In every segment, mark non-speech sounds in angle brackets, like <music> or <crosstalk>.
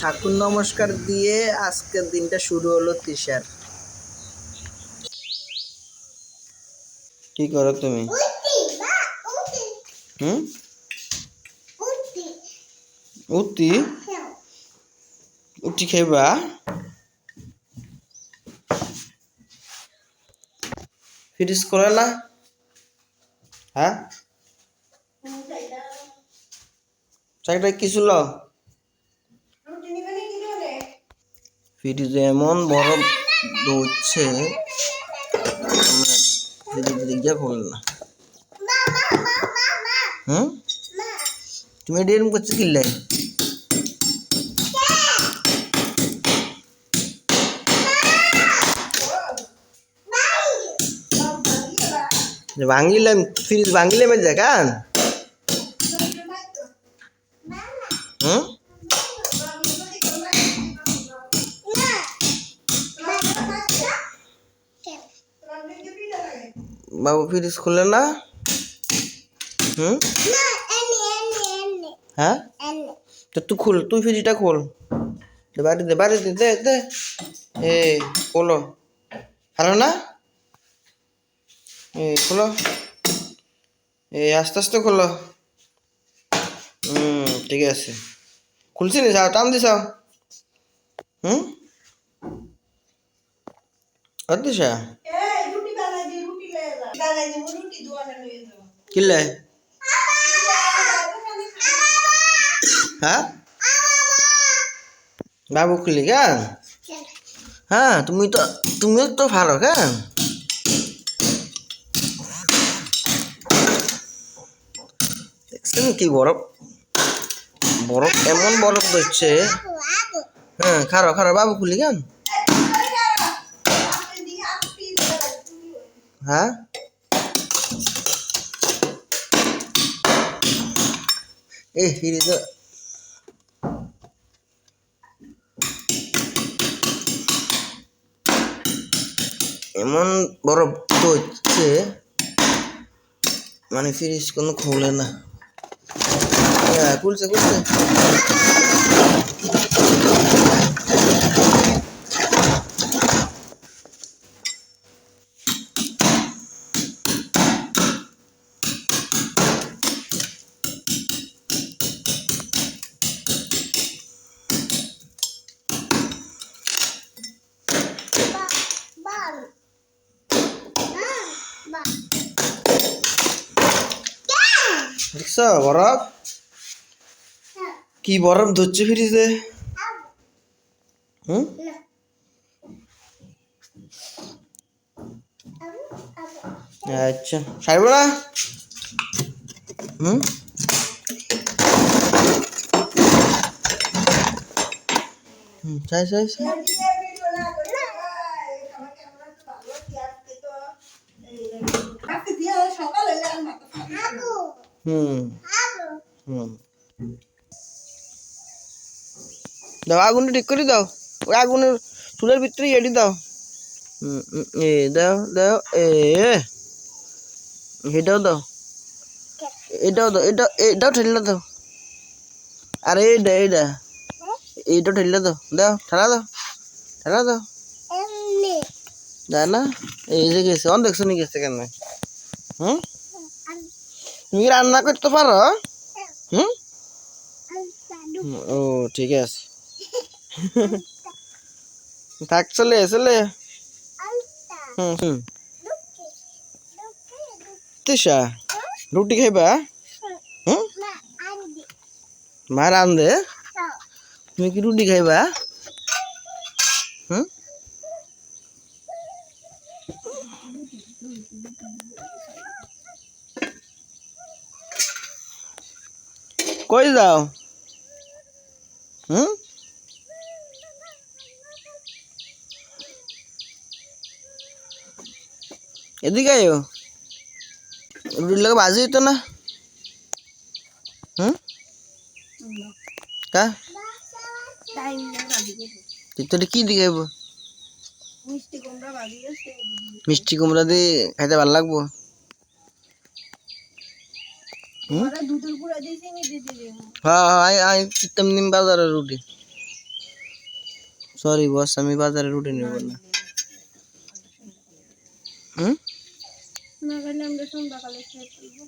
ঠাকুর নমস্কার দিয়ে আজকের দিনটা শুরু হলো তিশার। কি করো তুমি? হুম? উঠতি? উঠি খাইবা ফিরিস করে না। হ্যাঁ? চাকরিটা কি ছিল? ফ্রিজে এমন বরফ দৌড়ছে আমরা তুমি এটা করছ কিনলে ভাঙিলাম ফ্রিজ ভাঙিলাম দেখান? বাবু ফ্রিজ খুলে না? হুম? হ্যাঁ? তো তুই খুল, তুই ফ্রিজটা খোল। বাড়ি দে বাড়ি দে দে দে। এ, খোলো। হ্যালো না? এ, খোলো। এ, আস্তে আস্তে খোলো। হুম, ঠিক আছে। খুলছি নি যাও টান দিছাও হুম? অদিশা কিলে হ্যাঁ বাবু খুলি কেন? হ্যাঁ তুমি তো তুমিও তো ভালো কেন? দেখছেন কি বরফ বরফ, এমন বরফ দিচ্ছে হ্যাঁ খারো খারো বাবু খুলি কেন? হ্যাঁ? এ ফিরে তো এমন বরফ তো হচ্ছে মানে ফ্রিজ কোনো খোলে না। হ্যাঁ খুলছে খুলছে দেখছ বরফ কি বরফ ধরছে ফ্রিজে? হুম? আচ্ছা সারবো না? হুম? চাই চাই চাই। হুম। হুম। দাও আগুনটা ঠিক করে দাও। ওই আগুনের চুলের ভিতরে এটি দাও। এ দাও দাও এ এটাও দাও। এটাও দাও এটা এটাও ঠেলে দাও। আরে এইটা এইটা এইটাও ঠেলে দাও দাও ঠেলা দাও ঠেলা দাও। না এই যে গেছে অন দেখছ নি গেছে কেন? হুম? তুমি রান্না করতে পারো? হুম? হুম, ও ঠিক আছে। থাক চলে চলে। হুম হুম। তিশা রুটি খাইবা? মা রান্ধে তুমি কি রুটি খাইবা? হুম? কই যাও? হুম? এদিকে আয়ো। রুটির বাজি হইতো না? হুম? কা? তোর কি দিকে আইব? মিষ্টি কুমড়া দিয়ে খাইতে ভালো লাগবো? হ্যাঁ হ্যাঁ নিম বাজারের রুটি। সরি বস আমি বাজারে রুটি নেব না। হুম? না গেলে আমরা সন্ধ্যাকালে খেয়ে ফেলব।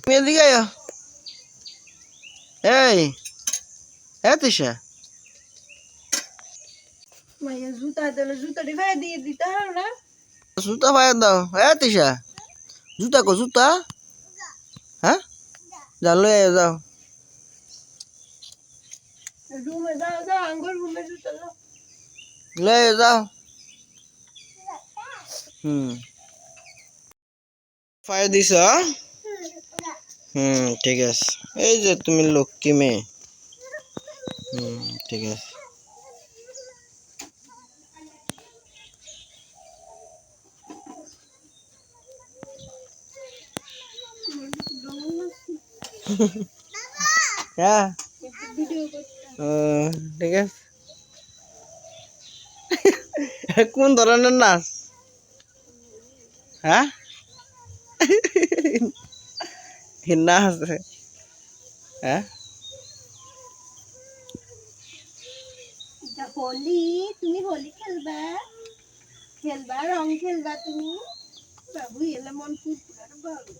তুমি এদিকে আয়। এই হ্যাঁ তিশা মাইয়া জুতা দিলে জুতাটি ভাই দিয়ে দিতে হবে না? জুতা ভাই দাও। হ্যাঁ তিশা জুতা কো জুতা? হ্যাঁ? যা লই আয় যাও। রুমে যাও যাও আঙ্গুর রুমে জুতা আয় যাও। হুম। ফায়ার দিছ হুম, ঠিক আছে। এই যে তুমি লক্ষ্মী মেয়ে। হুম, ঠিক আছে। <laughs> হ্যাঁ? ঠিক আছে। <laughs> কোন ধরনের নাচ? হ্যাঁ? কি আছে হ্যাঁ তুমি খেলবা খেলবা রং খেলবা তুমি বাবু এলে মন ফুরফুরার বাবু